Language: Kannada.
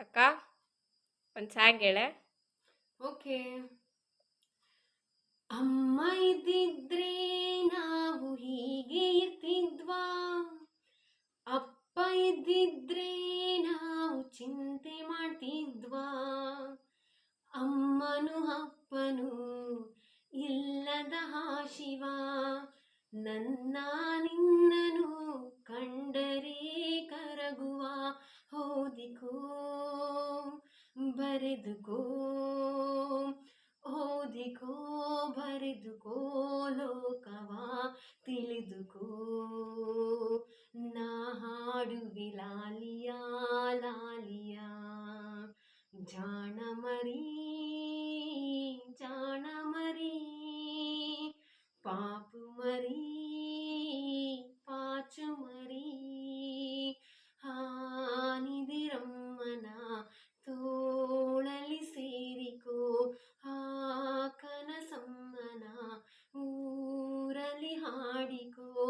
ಅಕ್ಕ, ಒಂದು ಸಾಂಗ್ ಹೇಳೆ ಓಕೆ. ಅಮ್ಮ ಇದ್ದಿದ್ರೆ ನಾವು ಹೀಗೆ ಇರ್ತಿದ್ವಾ? ಅಪ್ಪ ಇದ್ದಿದ್ರೆ ನಾವು ಚಿಂತೆ ಮಾಡ್ತಿದ್ವಾ? ಅಮ್ಮನು ಅಪ್ಪನು ಇಲ್ಲದ ಶಿವ? ನನ್ನ ನಿನ್ನನು ಕಂಡರೆ ಕರಗುವ ಹೋದಿಕೋ ಬರೆದುಕೋ ಓದಿಕೋ ಬರೆದುಕೋ ಲೋಕವ ತಿಳಿದುಕೋ ನಾ ಹಾಡುವೆ ಲಾಲಿಯ ಲಾಲಿಯ ಜಾಣ ಮರಿ ಅದರಲ್ಲಿ ಹಾಡಿಕೋ